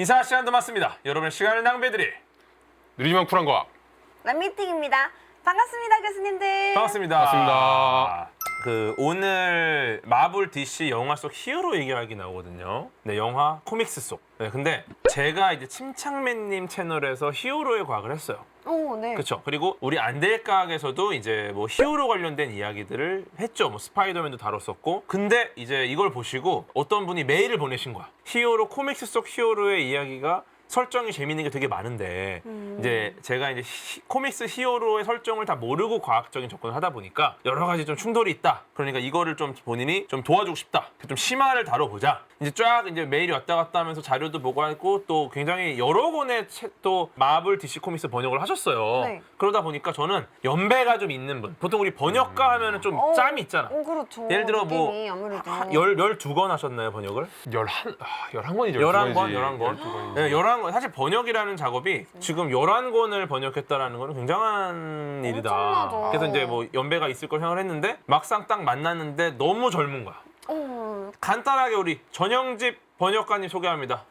인사 시간도 맞습니다. 여러분의 시간을 낭비해드릴 느리지만 쿨한 과학. 람미팅입니다. 반갑습니다, 교수님들. 반갑습니다. 반갑습니다. 그 오늘 마블 DC 영화 속 히어로 얘기하기 나오거든요. 네, 영화 코믹스 속. 네, 근데 제가 이제 침착맨님 채널에서 히어로의 과학을 했어요. 오, 네. 그렇죠. 그리고 우리 안될까학에서도 이제 뭐 히어로 관련된 이야기들을 했죠. 뭐 스파이더맨도 다뤘었고. 근데 이제 이걸 보시고 어떤 분이 메일을 보내신 거야. 히어로 코믹스 속 히어로의 이야기가 설정이 재밌는 게 되게 많은데 이제 제가 이제 히- 코믹스 히어로의 설정을 다 모르고 과학적인 접근을 하다 보니까 여러 가지 좀 충돌이 있다. 그러니까 이거를 좀 본인이 좀 도와주고 싶다. 좀 심화를 다뤄보자. 이제 쫙 이제 메일이 왔다 갔다 하면서 자료도 보고 하고 또 굉장히 여러 권의 책 또 마블 DC 코믹스 번역을 하셨어요. 네. 그러다 보니까 저는 연배가 좀 있는 분. 보통 우리 번역가 하면은 좀 어, 짬이 있잖아. 오, 그렇죠. 예를 들어 뭐 느낌이 아무래도. 한 열, 열두 권 하셨나요, 번역을? 열한 아, 열한 권이죠. 열한 권, 두 열한 권. 열두 열한 권. 사실 번역이라는 작업이 지금 열한 권을 번역했다라는 거는 굉장한 일이다. 엄청나죠. 그래서 이제 뭐 연배가 있을 걸 생각을 했는데 막상 딱 만났는데 너무 젊은 거야. 오, 간단하게 우리 전영집 번역가님 소개합니다.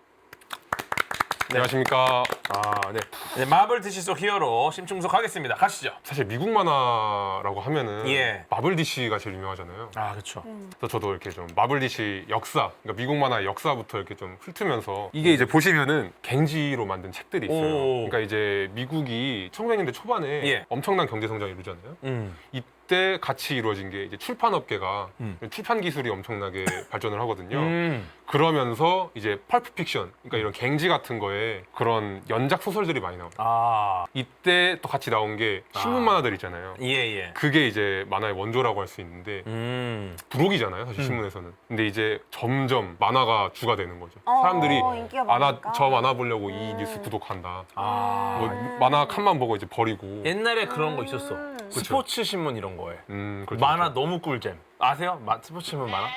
안녕하십니까. 아, 네. 네, 마블 DC 속 히어로 심충석 하겠습니다. 가시죠. 사실 미국 만화라고 하면은 예. 마블 DC가 제일 유명하잖아요. 아, 그렇죠. 그래서 저도 이렇게 좀 마블 DC 역사, 그러니까 미국 만화 역사부터 이렇게 좀 훑으면서 이게 이제 보시면은 갱지로 만든 책들이 있어요. 오. 그러니까 이제 미국이 1900년대 초반에 예. 엄청난 경제 성장을 이루잖아요. 음. 이 때 같이 이루어진 게 이제 출판 업계가 음. 출판 기술이 엄청나게 발전을 하거든요. 음. 그러면서 이제 펄프 픽션, 그러니까 이런 갱지 같은 거에 그런 연작 소설들이 많이 나와요. 아, 이때 또 같이 나온 게 신문 아. 만화들 있잖아요. 예, 예. 그게 이제 만화의 원조라고 할 수 있는데 음. 부록이잖아요, 사실 신문에서는. 근데 이제 점점 만화가 주가 되는 거죠. 어, 사람들이 인기가 만화 많으니까. 저 만화 보려고 이 음. 뉴스 구독한다. 아. 뭐 만화 칸만 보고 이제 버리고. 옛날에 그런 거 있었어. 음. 그쵸. 스포츠 신문 이런 거 에. 음, 그렇죠, 만화 그렇죠. 너무 꿀잼. 아세요? 마, 스포츠 신문 만화?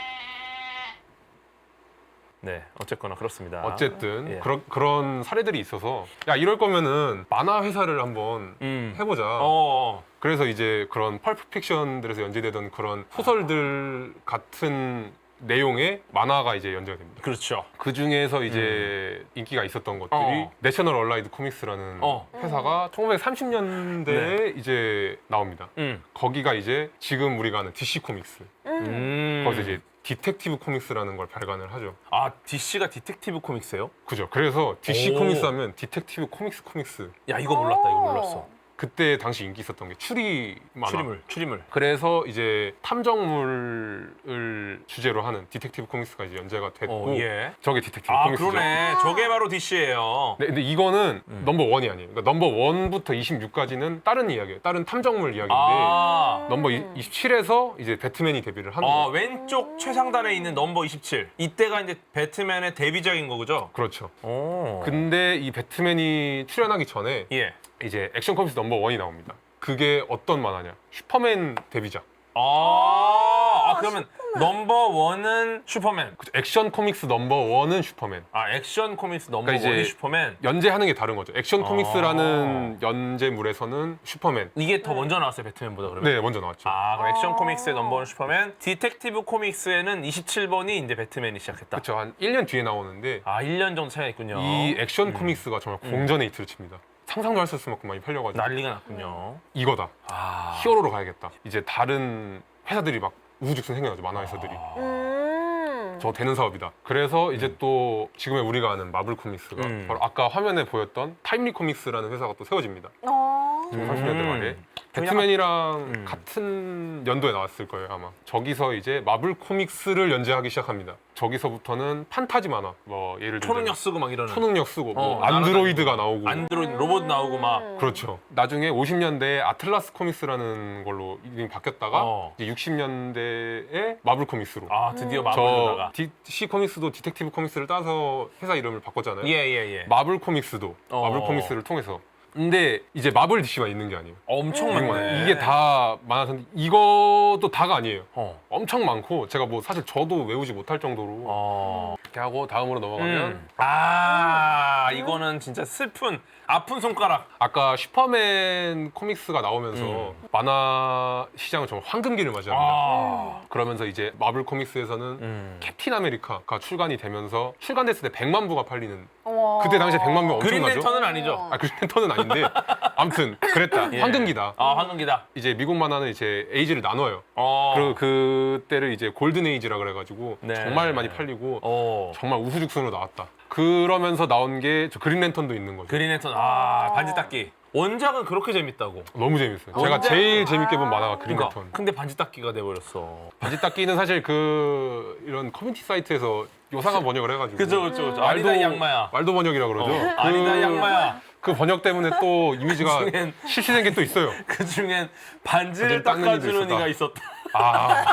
네, 어쨌거나 그렇습니다. 어쨌든 예. 그런 그런 사례들이 있어서 야 이럴 거면은 만화 회사를 한번 음. 해보자. 어, 어. 그래서 이제 그런 펄프 픽션들에서 연재되던 그런 소설들 같은 내용의 만화가 이제 연재가 됩니다. 그렇죠. 그 중에서 이제 인기가 있었던 것들이 어. 내셔널 얼라이드 코믹스라는 어. 회사가 1930년대에 이제 나옵니다. 음. 거기가 이제 지금 우리가 아는 DC 코믹스. 음. 음. 거기서 이제 디텍티브 코믹스라는 걸 발간을 하죠. 아, DC가 디텍티브 코믹스예요? 그죠. 그래서 DC 오. 코믹스 하면 디텍티브 코믹스 코믹스. 야, 이거 몰랐다. 이거 몰랐어. 그때 당시 인기 있었던 게 추리 만화. 추리물, 추리물. 그래서 이제 탐정물을 주제로 하는 디텍티브 코믹스가 이제 연재가 됐고 어, 예. 저게 디텍티브 아, 코믹스죠. 그러네. 저게 바로 DC예요. 네, 근데 이거는 음. 넘버 원이 아니에요. 그러니까 넘버 원부터 26까지는 다른 이야기예요. 다른 탐정물 이야기인데 아. 넘버 27에서 이제 배트맨이 데뷔를 하는 어, 거예요. 왼쪽 최상단에 있는 넘버 27. 이때가 이제 배트맨의 데뷔작인 거죠? 그렇죠. 오. 근데 이 배트맨이 출연하기 전에 예. 이제 액션 코믹스 넘버 원이 나옵니다. 그게 어떤 만화냐? 슈퍼맨 데뷔작. 아, 아 그러면 넘버 원은 슈퍼맨. 그죠. 액션 코믹스 넘버 원은 슈퍼맨. 아 액션 코믹스 넘버 그러니까 이제 원이 슈퍼맨. 연재하는 게 다른 거죠. 액션 아. 코믹스라는 연재물에서는 슈퍼맨. 이게 더 먼저 나왔어요 배트맨보다 그러면. 네, 먼저 나왔죠. 아 그럼 액션 아. 코믹스의 넘버 원 슈퍼맨. 디텍티브 코믹스에는 27번이 이제 배트맨이 시작했다. 그렇죠. 한 1년 뒤에 나오는데 아 1년 정도 차이가 있군요. 이 액션 음. 코믹스가 정말 공전의 이틀을 칩니다. 상상도 할 수 없을 만큼 많이 팔려가지고 난리가 났군요. 이거다. 아. 히어로로 가야겠다. 이제 다른 회사들이 막 우후죽순 생겨나죠. 만화 회사들이. 아. 음. 저 되는 사업이다. 그래서 이제 또 지금의 우리가 아는 마블 코믹스가 음. 바로 아까 화면에 보였던 타임리 코믹스라는 회사가 또 세워집니다. 어. 지금 30년대 말에 음. 배트맨이랑 음. 같은 연도에 나왔을 거예요 아마. 저기서 이제 마블 코믹스를 연재하기 시작합니다. 저기서부터는 판타지 만화, 뭐 예를 들면 초능력 쓰고 막 이러는. 초능력 쓰고 뭐 어, 안드로이드가 나오고 안드로이드 로봇 나오고 막. 음. 그렇죠. 나중에 50년대에 아틀라스 코믹스라는 걸로 이름이 바뀌었다가 어. 이제 60년대에 마블 코믹스로. 아 드디어 저 마블로다가. DC 코믹스도 디텍티브 코믹스를 따서 회사 이름을 바꿨잖아요. 예예 예. 마블 코믹스도 어. 마블 코믹스를 통해서. 근데 이제 마블 DC만 있는 게 아니에요. 엄청 음. 많네. 이게 다 많아서 이것도 다가 아니에요. 어. 엄청 많고 제가 뭐 사실 저도 외우지 못할 정도로 어. 이렇게 하고 다음으로 넘어가면 음. 아 이거는 진짜 슬픈 아픈 손가락. 아까 슈퍼맨 코믹스가 나오면서 음. 만화 시장은 정말 황금기를 맞이합니다. 아. 그러면서 이제 마블 코믹스에서는 음. 캡틴 아메리카가 출간이 되면서 출간됐을 때 100만 부가 팔리는 와. 그때 당시에 100만 부 엄청나죠? 그린 랜턴은 아니죠. 어. 아 그랜턴은 아닌데 아무튼 그랬다 예. 황금기다 아 황금기다. 이제 미국 만화는 이제 에이지를 나눠요 어. 그리고 그때를 이제 골든 에이지라 그래가지고 네. 정말 많이 팔리고 어. 정말 우후죽순으로 나왔다 그러면서 나온 게 저 그린랜턴도 있는 거죠 그린랜턴 아 반지 닦기. 원작은 그렇게 재밌다고. 너무 재밌어요 제가 원작- 제일 재밌게 본 만화가 그러니까. 그린랜턴 근데 반지 닦기가 돼버렸어. 바지 닦기는 사실 그 이런 커뮤니티 사이트에서 요상한 번역을 해가지고 그죠 그죠 그죠. 말도- 아니다 양마야. 말도 번역이라 그러죠 어. 그, 아니다 양마야. 그 번역 때문에 또 이미지가 그중엔- 실시된 게 또 있어요 그 중엔 반지를 반지를 닦는 닦아주는 이도 이가 있었다. 있었다. 아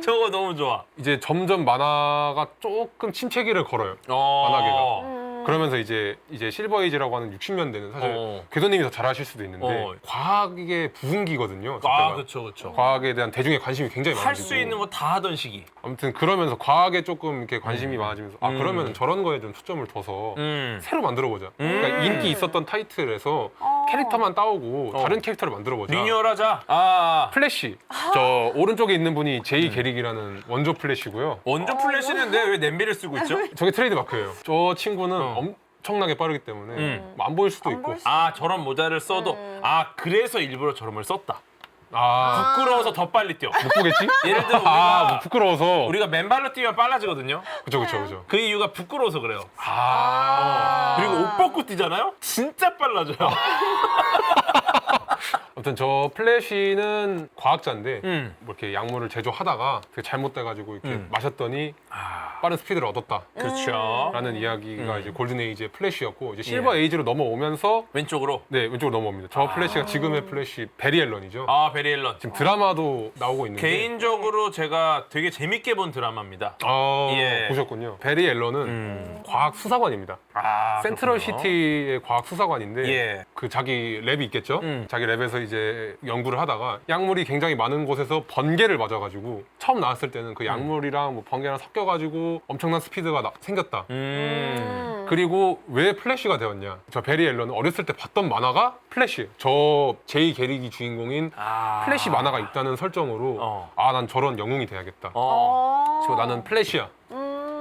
저거 너무 좋아. 이제 점점 만화가 조금 침체기를 걸어요. 어. 만화계가. 음. 그러면서 이제 이제 실버 에이지라고 하는 60년대는 사실 어. 궤도님이 더 잘하실 수도 있는데 어. 과학의 부흥기거든요. 아 그때가. 그렇죠 그렇죠. 과학에 대한 대중의 관심이 굉장히 할 많아지고 수 있는 거 다 하던 시기. 아무튼 그러면서 과학에 조금 이렇게 관심이 많아지면서 아 음. 그러면 저런 거에 좀 초점을 둬서 음. 새로 만들어 보자. 음. 그러니까 인기 있었던 타이틀에서 어. 캐릭터만 따오고 어. 다른 캐릭터를 만들어보자. 리뉴얼하자. 아 플래시. 저 오른쪽에 있는 분이 제이 게릭이라는 원조 플래시고요. 원조 플래시는 왜 냄비를 쓰고 있죠? 저게 트레이드 마크예요. 저 친구는 어. 엄청나게 빠르기 때문에 음. 뭐안 보일 수도 안 있고. 보일 수- 아 저런 모자를 써도 음. 아 그래서 일부러 저런을 썼다. 아, 부끄러워서 더 빨리 뛰어. 못 보겠지? 예를 들어 아, 우리가 뭐 부끄러워서. 우리가 맨발로 뛰면 빨라지거든요. 그죠, 그죠, 그죠. 그 이유가 부끄러워서 그래요. 아. 그리고 옷 벗고 뛰잖아요. 진짜 빨라져요. 아무튼 저 플래시는 과학자인데 음. 뭐 이렇게 약물을 제조하다가 그게 잘못돼가지고 이렇게 음. 마셨더니 아 빠른 스피드를 얻었다라는 그렇죠. 이야기가 음. 이제 골든 에이지의 플래시였고 이제 실버 예. 에이지로 넘어오면서 왼쪽으로. 네 왼쪽으로 넘어옵니다. 저 플래시가 지금의 플래시 베리 앨런이죠. 아 베리 앨런. 지금 드라마도 나오고 있는데 개인적으로 제가 되게 재밌게 본 드라마입니다. 아, 예. 보셨군요. 베리 앨런은 음. 과학 수사관입니다. 아 센트럴 그렇군요. 시티의 과학 수사관인데 예. 그 자기 랩이 있겠죠. 음. 자기 랩에서 이제 연구를 하다가 약물이 굉장히 많은 곳에서 번개를 맞아가지고 처음 나왔을 때는 그 약물이랑 뭐 번개랑 섞여가지고 엄청난 스피드가 나- 생겼다. 음. 음. 그리고 왜 플래시가 되었냐? 저 베리 앨런은 어렸을 때 봤던 만화가 플래시. 저 제이 게릭이 주인공인 아. 플래시 만화가 있다는 설정으로 어. 아 난 저런 영웅이 돼야겠다. 어. 어. 그래서 나는 플래시야.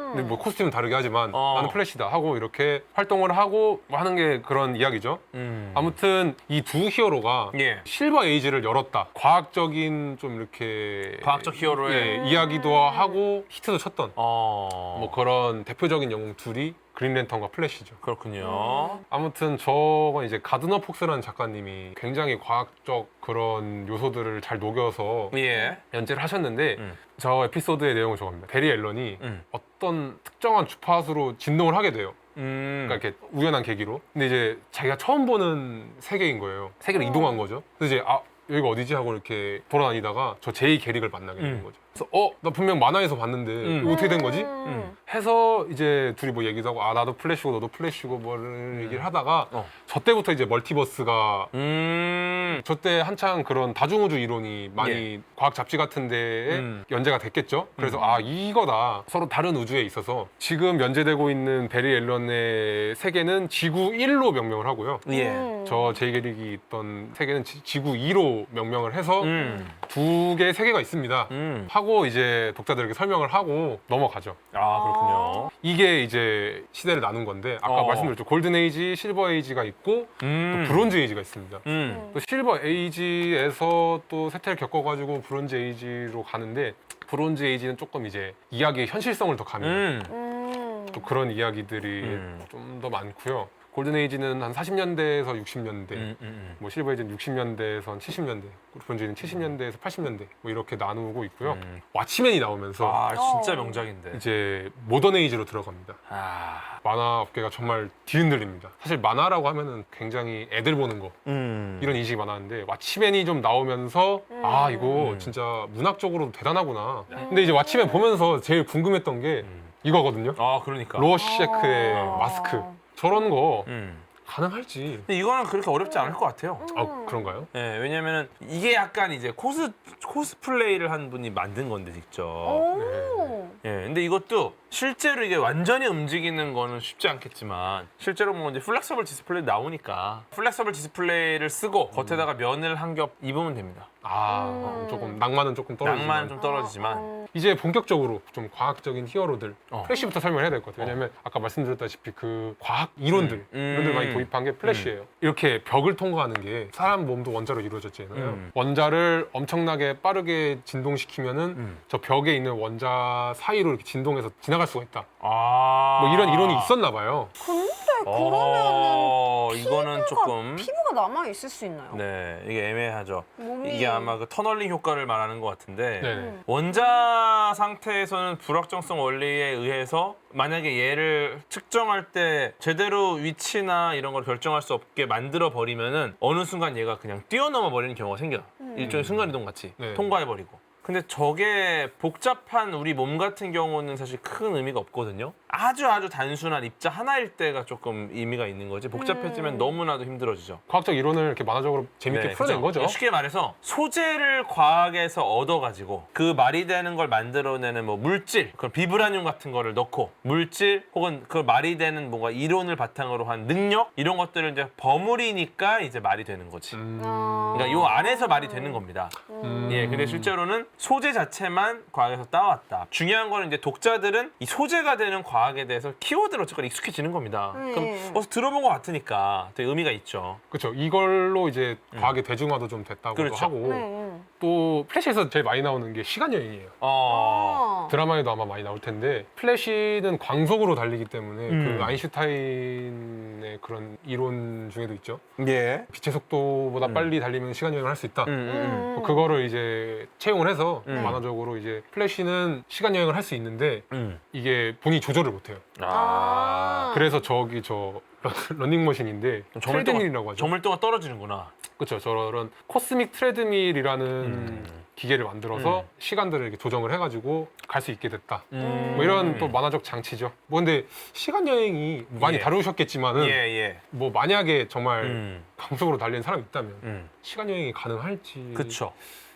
음. 근데 뭐 코스튬은 다르게 하지만 어. 나는 플래시다 하고 이렇게 활동을 하고 뭐 하는 게 그런 이야기죠. 음. 아무튼 이 두 히어로가 예. 실버 에이지를 열었다. 과학적인 좀 이렇게 과학적 히어로의 예, 이야기도 하고 히트도 쳤던 어. 뭐 그런 대표적인 영웅 둘이 그린랜턴과 플래시죠. 그렇군요. 아무튼 저건 이제 가드너 폭스라는 작가님이 굉장히 과학적 그런 요소들을 잘 녹여서 예. 연재를 하셨는데 음. 저 에피소드의 내용은 저겁니다. 베리 앨런이 음. 어떤 특정한 주파수로 진동을 하게 돼요. 음. 그러니까 이렇게 우연한 계기로. 근데 이제 자기가 처음 보는 세계인 거예요. 세계를 어. 이동한 거죠. 그래서 이제 아 여기가 어디지 하고 이렇게 돌아다니다가 저 제이 게릭을 만나게 되는 음. 거죠. 그래서 어 나 분명 만화에서 봤는데 음. 이거 어떻게 된 거지? 음. 해서 이제 둘이 뭐 얘기도 하고 아 나도 플래시고 너도 플래시고 뭐를 얘기를 하다가 어. 저 때부터 이제 멀티버스가 음. 저 때 한창 그런 다중우주 이론이 많이 과학 잡지 같은 데에 예. 음. 연재가 됐겠죠. 그래서 음. 아 이거다. 서로 다른 우주에 있어서 지금 연재되고 있는 베리 앨런의 세계는 지구 1로 명명을 하고요. 예. 음. 저 제이 게릭이 있던 세계는 지, 지구 2로 명명을 해서 음. 두 개의 세계가 있습니다. 음. 하고 이제 독자들에게 설명을 하고 넘어가죠. 아 그렇군요. 이게 이제 시대를 나눈 건데 아까 어. 말씀드렸죠. 골든 에이지, 실버 에이지가 있고 음. 또 브론즈 에이지가 있습니다. 음. 또 실버 에이지에서 또 세태를 겪어가지고 브론즈 에이지로 가는데 브론즈 에이지는 조금 이제 이야기의 현실성을 더 가미는 음. 음. 또 그런 이야기들이 음. 좀 더 많고요. 골든 에이지는 한 40년대에서 60년대, 음. 음. 뭐 실버 에이지는 60년대에서 70년대, 브론즈는 70년대에서 80년대 뭐 이렇게 나누고 있고요. 음. 왓치맨이 나오면서 아 진짜 어. 명작인데. 이제 모던 에이지로 들어갑니다. 아. 만화 업계가 정말 뒤흔들립니다. 사실 만화라고 하면은 굉장히 애들 보는 거 음. 이런 인식이 많았는데 왓치맨이 좀 나오면서 아 이거 음. 진짜 문학적으로 대단하구나. 근데 이제 왓치맨 보면서 제일 궁금했던 게 음. 이거거든요. 아 그러니까. 로어셰크의 어. 마스크 저런 거 음. 가능할지. 근데 이거는 그렇게 어렵지 않을 것 같아요. 아 그런가요? 예, 왜냐면은 이게 약간 이제 코스 코스플레이를 한 분이 만든 건데 직접. 오. 예, 근데 이것도 실제로 이게 완전히 움직이는 거는 쉽지 않겠지만 실제로 뭐 이제 플렉서블 디스플레이 나오니까 플렉서블 디스플레이를 쓰고 겉에다가 면을 한 겹 입으면 됩니다. 아 음. 조금 낭만은 조금 떨어지지만 낭만은 좀 떨어지지만 어, 이제 본격적으로 좀 과학적인 히어로들 어. 플래시부터 설명해야 될 것 같아요. 왜냐면 아까 말씀드렸다시피 그 과학 이론들 음. 이론들 많이 도입한 게 플래시예요. 이렇게 벽을 통과하는 게 사람 몸도 원자로 이루어졌잖아요. 음. 원자를 엄청나게 빠르게 진동시키면은 음. 저 벽에 있는 원자 사이로 이렇게 진동해서 지나갈 수가 있다. 아. 뭐 이런 이론이 있었나 봐요. 근데 어, 그러면은 이거는 조금 피부가 남아 있을 수 있나요? 네, 이게 애매하죠. 몸이 이게 아마 그 터널링 효과를 말하는 것 같은데 네. 음. 원자 상태에서는 불확정성 원리에 의해서 만약에 얘를 측정할 때 제대로 위치나 이런 걸 결정할 수 없게 만들어 버리면은 어느 순간 얘가 그냥 뛰어넘어 버리는 경우가 생겨. 음. 일종의 순간 이동 같이 네. 통과해 버리고. 근데 저게 복잡한 우리 몸 같은 경우는 사실 큰 의미가 없거든요. 아주 아주 단순한 입자 하나일 때가 조금 의미가 있는 거지. 복잡해지면 음. 너무나도 힘들어지죠. 과학적 이론을 이렇게 만화적으로 재밌게 네, 풀어낸 그죠? 거죠. 쉽게 말해서 소재를 과학에서 얻어가지고 그 말이 되는 걸 만들어내는 뭐 물질, 그 비브라늄 같은 거를 넣고 물질 혹은 그 말이 되는 뭔가 이론을 바탕으로 한 능력 이런 것들을 이제 버무리니까 이제 말이 되는 거지. 음. 아. 그러니까 요 안에서 말이 되는 겁니다. 음. 예, 근데 실제로는 소재 자체만 과학에서 따왔다. 중요한 거는 이제 독자들은 이 소재가 되는 과학에 대해서 키워드로 어쨌거나 익숙해지는 겁니다. 네. 그럼 어디서 들어본 것 같으니까 되게 의미가 있죠. 그렇죠. 이걸로 이제 과학의 대중화도 좀 됐다고 음. 그렇죠. 하고 네, 네. 또 플래시에서 제일 많이 나오는 게 시간 여행이에요. 어. 아. 드라마에도 아마 많이 나올 텐데 플래시는 광속으로 달리기 때문에 음. 그 아인슈타인의 그런 이론 중에도 있죠. 예. 빛의 속도보다 음. 빨리 달리면 시간 여행을 할 수 있다. 음, 음, 음. 뭐 그거를 이제 채용을 해서 음. 만화적으로 이제 플래시는 시간 여행을 할 수 있는데 음. 이게 본인이 조절을 못해요. 아. 그래서 저기 저 러닝머신인데 정말 트레드밀이라고 하죠. 동안 떨어지는구나. 그렇죠. 저런 코스믹 트레드밀이라는 음. 기계를 만들어서 음. 시간들을 이렇게 조정을 해가지고 갈 수 있게 됐다. 음. 뭐 이런 또 만화적 장치죠. 뭐 근데 시간 여행이 많이 예. 다루셨겠지만은 예, 예. 뭐 만약에 정말 음. 광속으로 달리는 사람이 있다면 음. 시간 여행이 가능할지. 그쵸.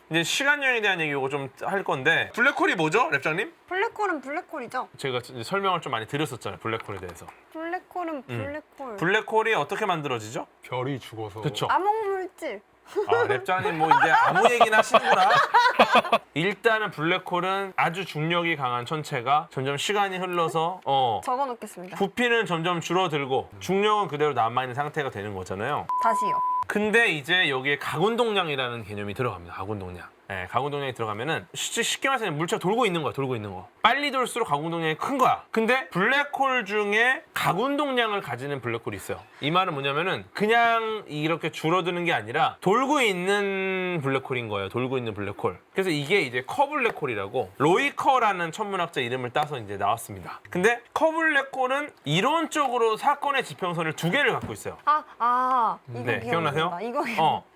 이제 시간 여행에 대한 얘기 이거 좀 할 건데 블랙홀이 뭐죠, 랩장님? 블랙홀은 블랙홀이죠. 제가 이제 설명을 좀 많이 드렸었잖아요, 블랙홀에 대해서. 블랙홀은 블랙홀. 블랙홀이 어떻게 만들어지죠? 별이 죽어서. 그쵸. 암흑 물질. 아, 랩장님 뭐 이제 아무 얘기나 하시는구나. 일단은 블랙홀은 아주 중력이 강한 천체가 점점 시간이 흘러서 어 적어놓겠습니다. 부피는 점점 줄어들고 중력은 그대로 남아 있는 상태가 되는 거잖아요. 다시요. 근데 이제 여기에 가군동량이라는 개념이 들어갑니다. 가군동량. 네, 가군동량이 들어가면은 쉽게, 쉽게 말해서 그냥 물체가 돌고 있는 거야. 돌고 있는 거. 빨리 돌수록 가군동량이 큰 거야. 근데 블랙홀 중에 가군동량을 가지는 블랙홀이 있어요. 이 말은 뭐냐면은 그냥 이렇게 줄어드는 게 아니라 돌고 있는 블랙홀인 거예요. 돌고 있는 블랙홀. 그래서 이게 이제 커블랙홀이라고 로이커라는 천문학자 이름을 따서 이제 나왔습니다. 근데 커블랙홀은 이론적으로 사건의 지평선을 두 개를 갖고 있어요. 아, 아. 이거 네, 기억나세요? 기억난다. 이거 기억. 어.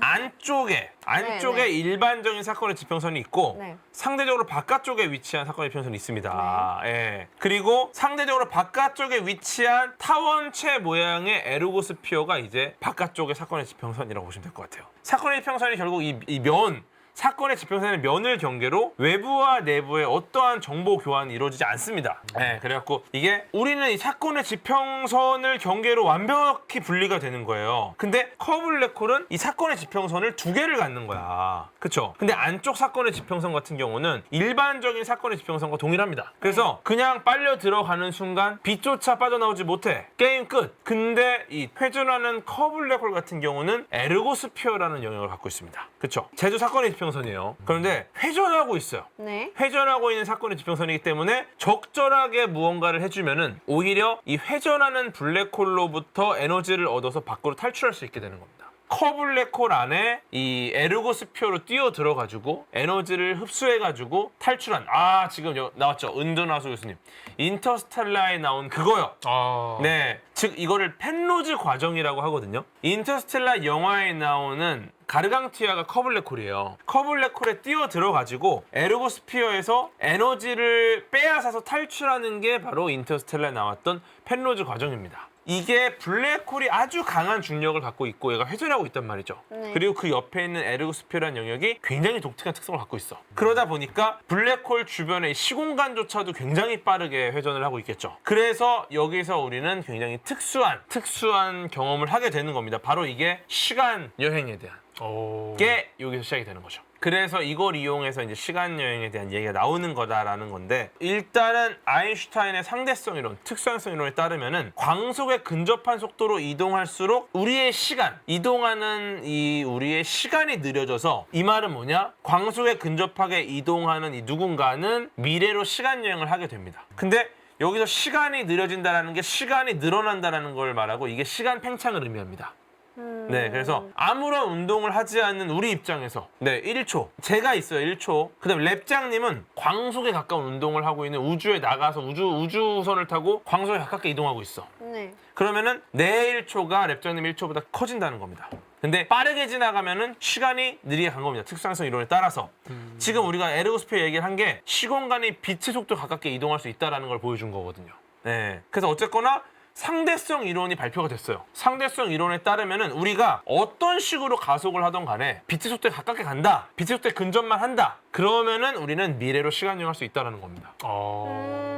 안쪽에 안쪽에 네, 네. 일반적인 사건의 지평선이 있고 네. 상대적으로 바깥쪽에 위치한 사건의 지평선이 있습니다. 예. 그리고 상대적으로 바깥쪽에 위치한 타원체 모양의 에르고스피어가 이제 바깥쪽의 사건의 지평선이라고 보시면 될 것 같아요. 사건의 지평선이 결국 이, 이 면, 사건의 지평선의 면을 경계로 외부와 내부의 어떠한 정보 교환이 이루어지지 않습니다. 네, 그래갖고 이게 우리는 이 사건의 지평선을 경계로 완벽히 분리가 되는 거예요. 근데 커블랙홀은 이 사건의 지평선을 두 개를 갖는 거야. 그쵸? 근데 안쪽 사건의 지평선 같은 경우는 일반적인 사건의 지평선과 동일합니다. 그래서 그냥 빨려 들어가는 순간 빛조차 빠져나오지 못해. 게임 끝. 근데 이 회전하는 커블랙홀 같은 경우는 에르고스피어라는 영역을 갖고 있습니다. 그쵸? 제주 사건의 지평선 이에요. 그런데 회전하고 있어요. 네. 회전하고 있는 사건의 지평선이기 때문에 적절하게 무언가를 해주면은 오히려 이 회전하는 블랙홀로부터 에너지를 얻어서 밖으로 탈출할 수 있게 되는 겁니다. 커블랙홀 안에 이 에르고스피어로 뛰어 들어가지고 에너지를 흡수해가지고 탈출한 아 지금 여- 나왔죠 은둔하수 교수님 인터스텔라에 나온 그거요. 아. 네, 즉 이거를 펜로즈 과정이라고 하거든요. 인터스텔라 영화에 나오는 가르강티아가 커블랙홀이에요. 커블랙홀에 뛰어 들어가지고 에르고스피어에서 에너지를 빼앗아서 탈출하는 게 바로 인터스텔라에 나왔던 펜로즈 과정입니다. 이게 블랙홀이 아주 강한 중력을 갖고 있고 얘가 회전하고 있단 말이죠. 네. 그리고 그 옆에 있는 에르고스피어라는 영역이 굉장히 독특한 특성을 갖고 있어. 그러다 보니까 블랙홀 주변의 시공간조차도 굉장히 빠르게 회전을 하고 있겠죠. 그래서 여기서 우리는 굉장히 특수한 특수한 경험을 하게 되는 겁니다. 바로 이게 시간 여행에 대한 어... 게 여기서 시작이 되는 거죠. 그래서 이걸 이용해서 이제 시간 여행에 대한 얘기가 나오는 거다라는 건데 일단은 아인슈타인의 상대성 이론, 특수한성 이론에 따르면은 광속에 근접한 속도로 이동할수록 우리의 시간, 이동하는 이 우리의 시간이 느려져서 이 말은 뭐냐? 광속에 근접하게 이동하는 이 누군가는 미래로 시간 여행을 하게 됩니다. 근데 여기서 시간이 느려진다라는 게 시간이 늘어난다라는 걸 말하고 이게 시간 팽창을 의미합니다. 음. 네, 그래서 아무런 운동을 하지 않는 우리 입장에서 네, 1초. 제가 있어요, 1초. 그다음에 랩장님은 광속에 가까운 운동을 하고 있는 우주에 나가서 우주 우주선을 타고 광속에 가깝게 이동하고 있어. 네. 그러면은 내 1초가 랩장님 1초보다 커진다는 겁니다. 근데 빠르게 지나가면은 시간이 느리게 간 겁니다. 특수상성 이론에 따라서. 지금 우리가 에르고스피어 얘기를 한 게 시공간이 빛의 속도 가깝게 이동할 수 있다라는 걸 보여준 거거든요. 네. 그래서 어쨌거나 상대성 이론이 발표가 됐어요. 상대성 이론에 따르면은 우리가 어떤 식으로 가속을 하던 간에 빛의 속도에 가깝게 간다. 빛의 속도에 근접만 한다. 그러면은 우리는 미래로 시간 여행할 수 있다라는 겁니다. 어... 음.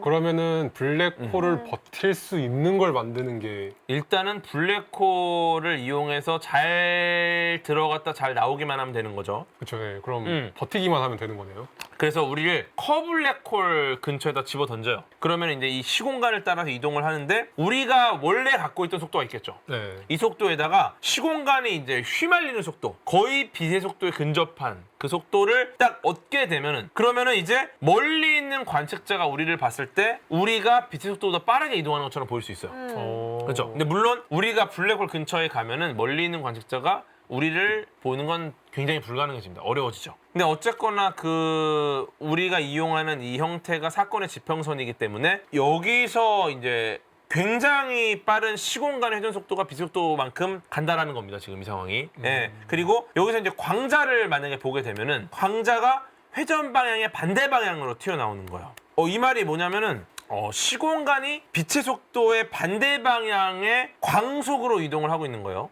그러면은 블랙홀을 버틸 수 있는 걸 만드는 게 일단은 블랙홀을 이용해서 잘 들어갔다 잘 나오기만 하면 되는 거죠. 그쵸 네. 그럼 음. 버티기만 하면 되는 거네요 그래서 우리를 커블랙홀 근처에다 집어 던져요. 그러면 이제 이 시공간을 따라서 이동을 하는데 우리가 원래 갖고 있던 속도가 있겠죠. 네 이 속도에다가 시공간이 이제 휘말리는 속도, 거의 빛의 속도에 근접한 그 속도를 딱 얻게 되면은 그러면은 이제 멀리 있는 관측자가 우리를 봤을 때 우리가 빛의 속도보다 빠르게 이동하는 것처럼 보일 수 있어요. 음. 어... 그렇죠. 근데 물론 우리가 블랙홀 근처에 가면은 멀리 있는 관측자가 우리를 보는 건 굉장히 불가능해집니다. 어려워지죠. 근데 어쨌거나 그 우리가 이용하는 이 형태가 사건의 지평선이기 때문에 여기서 이제 굉장히 빠른 시공간 회전 속도가 비속도만큼 간다라는 겁니다. 지금 이 상황이. 예. 그리고 여기서 이제 광자를 만약에 보게 되면은 광자가 회전 방향의 반대 방향으로 튀어나오는 거예요. 어, 이 말이 뭐냐면은 어, 시공간이 빛의 속도의 반대 방향의 광속으로 이동을 하고 있는 거예요.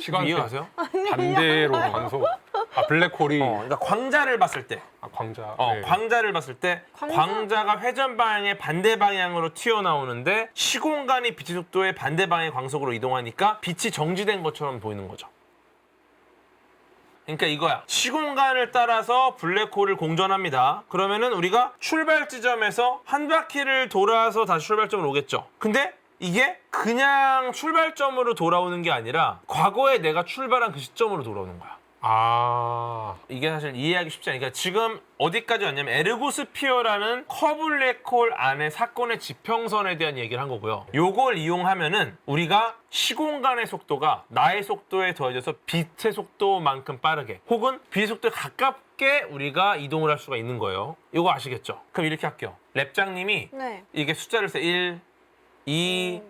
시간 이해가세요? 반대로 광속 아 블랙홀이 어, 그러니까 광자를 봤을 때, 아, 광자 어, 네. 광자를 봤을 때 광자? 광자 가 회전 방향의 반대 방향으로 튀어나오는데 시공간이 빛의 속도의 반대 방향의 광속으로 이동하니까 빛이 정지된 것처럼 보이는 거죠. 그러니까 이거야. 시공간을 따라서 블랙홀을 공전합니다. 그러면은 우리가 출발 지점에서 한 바퀴를 돌아서 다시 출발점으로 오겠죠. 근데 이게 그냥 출발점으로 돌아오는 게 아니라 과거에 내가 출발한 그 시점으로 돌아오는 거야. 아 이게 사실 이해하기 쉽지 않으니까 지금 어디까지 왔냐면 에르고스피어라는 커블랙홀 안에 사건의 지평선에 대한 얘기를 한 거고요. 요걸 이용하면은 우리가 시공간의 속도가 나의 속도에 더해져서 빛의 속도만큼 빠르게 혹은 빛의 속도에 가깝게 우리가 이동을 할 수가 있는 거예요. 요거 아시겠죠? 그럼 이렇게 할게요. 랩장님이 네. 이게 숫자를 세 1, 2,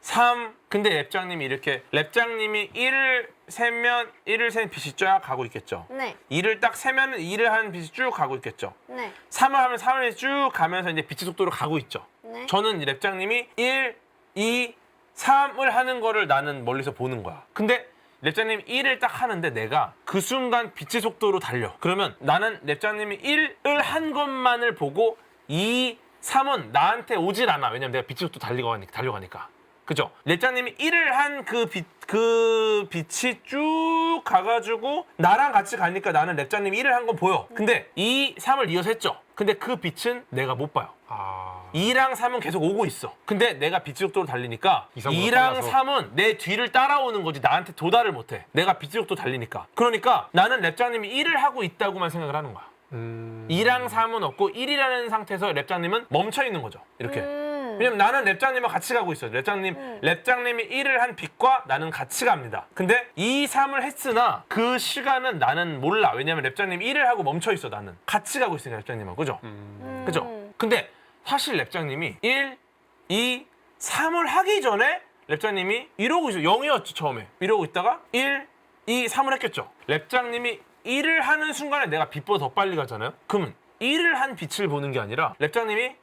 3. 근데 랩장님이 이렇게 랩장님이 1을 세면 1을 센 빛이 쫙 가고 있겠죠. 네. 2를 딱 세면 2를 하는 빛이 쭉 가고 있겠죠. 네. 3을 하면 3을 쭉 가면서 이제 빛의 속도로 가고 있죠. 네. 저는 이 랩장님이 1, 2, 3을 하는 거를 나는 멀리서 보는 거야. 근데 랩장님이 1을 딱 하는데 내가 그 순간 빛의 속도로 달려. 그러면 나는 랩장님이 1을 한 것만을 보고 2, 3은 나한테 오질 않아. 왜냐면 내가 빛의 속도 달려가니까. 달려가니까. 그죠? 랩장님이 1을 한 그 빛, 그 빛이 쭉 가가지고 나랑 같이 가니까 나는 랩장님이 1을 한 건 보여. 근데 2, 3을 이어서 했죠. 근데 그 빛은 내가 못 봐요. 아 2랑 3은 계속 오고 있어. 근데 내가 빛의 속도로 달리니까 이, 삼보다 2랑 빨라서. 3은 내 뒤를 따라오는 거지 나한테 도달을 못해. 내가 빛의 속도 달리니까. 그러니까 나는 랩장님이 1을 하고 있다고만 생각을 하는 거야. 음... 2랑 3은 없고 1이라는 상태에서 랩장님은 멈춰 있는 거죠. 이렇게. 음. 왜냐면 나는 랩장님과 같이 가고 있어요. 랩장님, 랩장님이 1을 한 빛과 나는 같이 갑니다. 근데 2, 3을 했으나 그 시간은 나는 몰라. 왜냐면 랩장님 1을 하고 멈춰 있어, 나는. 같이 가고 있으니까 랩장님하고. 그죠? 음... 그죠? 음. 근데 사실 랩장님이 1, 2, 3을 하기 전에 랩장님이 이러고 있어. 0이었죠, 처음에. 이러고 있다가 1, 2, 3을 했겠죠. 랩장님이 1을 하는 순간에 내가 빛보다 더 빨리 가잖아요? 그러면 1을 한 빛을 보는 게 아니라 랩장님이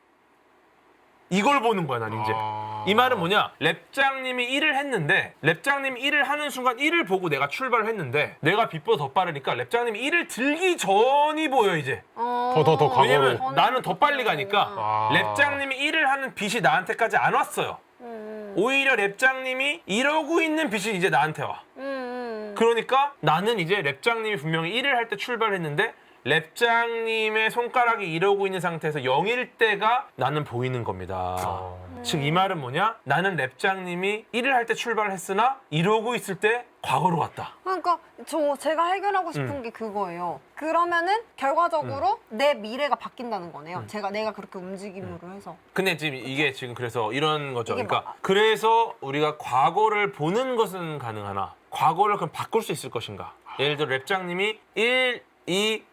이걸 보는 거야, 난 이제. 아... 이 말은 뭐냐? 랩장님이 일을 했는데 랩장님이 일을 하는 순간 일을 보고 내가 출발을 했는데 내가 빛보다 더 빠르니까 랩장님이 일을 들기 전이 보여 이제. 어... 더, 더, 더 과거로. 왜냐면 저는 나는 더 빨리 가니까 아. 랩장님이 일을 하는 빛이 나한테까지 안 왔어요. 음, 오히려 랩장님이 이러고 있는 빛이 이제 나한테 와. 음, 음. 그러니까 나는 이제 랩장님이 분명히 일을 할 때 출발했는데 랩장님의 손가락이 이러고 있는 상태에서 0일 때가 나는 보이는 겁니다. 아. 즉이 말은 뭐냐? 나는 랩장님이 일을 할 때 출발했으나 이러고 있을 때 과거로 갔다. 그러니까 저 제가 해결하고 싶은 음. 게 그거예요. 그러면은 결과적으로 내 미래가 바뀐다는 거네요. 음. 제가 내가 그렇게 움직임으로 해서. 근데 지금 이게 지금 그래서 이런 거죠. 이게 그러니까 뭐- 그래서 우리가 과거를 보는 것은 가능하나 과거를 그럼 바꿀 수 있을 것인가? 예를 들어 랩장님이 1, 2,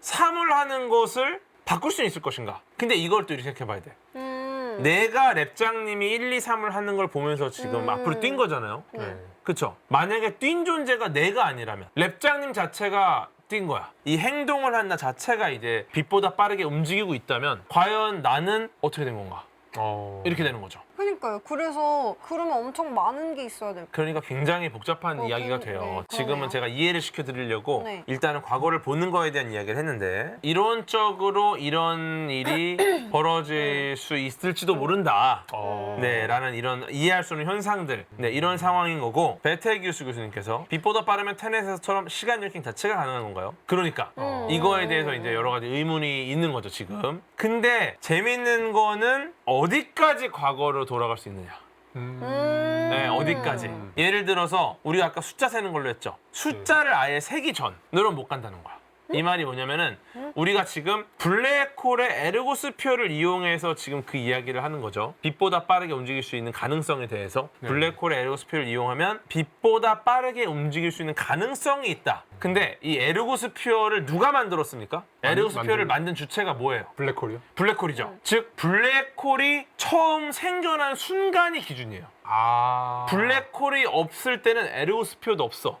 3을 하는 것을 바꿀 수 있을 것인가? 근데 이걸 또 이렇게 생각해 봐야 돼. 음. 내가 랩장님이 1, 2, 3을 하는 걸 보면서 지금 음. 앞으로 뛴 거잖아요. 네. 그쵸? 만약에 뛴 존재가 내가 아니라면 랩장님 자체가 뛴 거야. 이 행동을 한 나 자체가 이제 빛보다 빠르게 움직이고 있다면 과연 나는 어떻게 된 건가? 어. 이렇게 되는 거죠. 그러니까요. 그래서 그러면 엄청 많은 게 있어야 될 그러니까 굉장히 복잡한 어, 이야기가 그- 돼요. 네, 지금은 그러네요. 제가 이해를 시켜드리려고 네. 일단은 과거를 보는 거에 대한 이야기를 했는데 이론적으로 이런 일이 벌어질 수 있을지도 모른다. 어. 네, 라는 이런 이해할 수 없는 현상들. 네, 이런 상황인 거고 베테기우스 교수님께서 빛보다 빠르면 테넷에서처럼 시간 여행 자체가 가능한 건가요? 그러니까 음. 이거에 대해서 이제 여러 가지 의문이 있는 거죠, 지금. 근데 재밌는 거는 어디까지 과거로 돌아갈 수 있느냐? 음. 음. 네, 어디까지? 예를 들어서 우리가 아까 숫자 세는 걸로 했죠. 숫자를 아예 세기 전으로는 못 간다는 거야. 이 말이 뭐냐면은 우리가 지금 블랙홀의 에르고스피어를 이용해서 지금 그 이야기를 하는 거죠. 빛보다 빠르게 움직일 수 있는 가능성에 대해서 블랙홀의 에르고스피어를 이용하면 빛보다 빠르게 움직일 수 있는 가능성이 있다. 근데 이 에르고스피어를 누가 만들었습니까? 에르고스피어를 만든- 만든 주체가 뭐예요? 블랙홀이요? 블랙홀이죠. 즉 블랙홀이 처음 생겨난 순간이 기준이에요. 아. 블랙홀이 없을 때는 에르고스피어도 없어.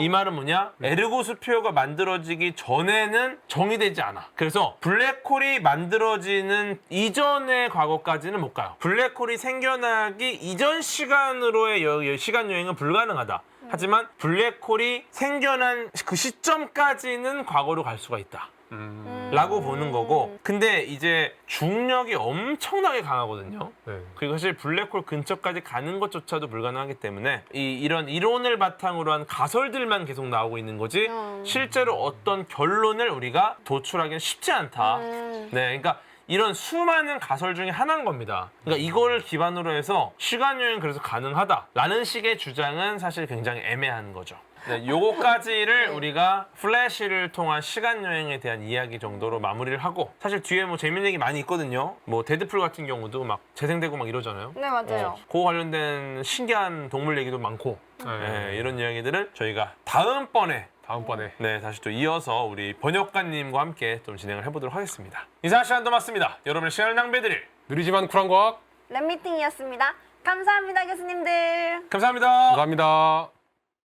어. 이 말은 뭐냐? 에르고 스피어가 만들어지기 전에는 정의되지 않아. 그래서 블랙홀이 만들어지는 이전의 과거까지는 못 가요. 블랙홀이 생겨나기 이전 시간으로의 여- 여- 시간 여행은 불가능하다. 하지만 블랙홀이 생겨난 그 시점까지는 과거로 갈 수가 있다. 음. 라고 보는 거고 근데 이제 중력이 엄청나게 강하거든요. 네. 그리고 사실 블랙홀 근처까지 가는 것조차도 불가능하기 때문에 이, 이런 이론을 바탕으로 한 가설들만 계속 나오고 있는 거지 음. 실제로 어떤 결론을 우리가 도출하기는 쉽지 않다. 음. 네, 그러니까 이런 수많은 가설 중에 하나인 겁니다. 그러니까 이거를 기반으로 해서 시간 여행 그래서 가능하다라는 식의 주장은 사실 굉장히 애매한 거죠. 네, 요거까지를 우리가 플래시를 통한 시간 여행에 대한 이야기 정도로 마무리를 하고 사실 뒤에 뭐 재밌는 얘기 많이 있거든요. 뭐 데드풀 같은 경우도 막 재생되고 막 이러잖아요. 네 맞아요. 어, 그거 관련된 신기한 동물 얘기도 많고 네. 네, 이런 이야기들을 저희가 다음번에 다음번에 네, 다시 또 이어서 우리 번역가님과 함께 좀 진행을 해보도록 하겠습니다. 이상 시간 더 맞습니다. 여러분의 시간을 낭비해드릴 느리지만 쿨한 과학 랩미팅이었습니다. 감사합니다 교수님들. 감사합니다. 감사합니다.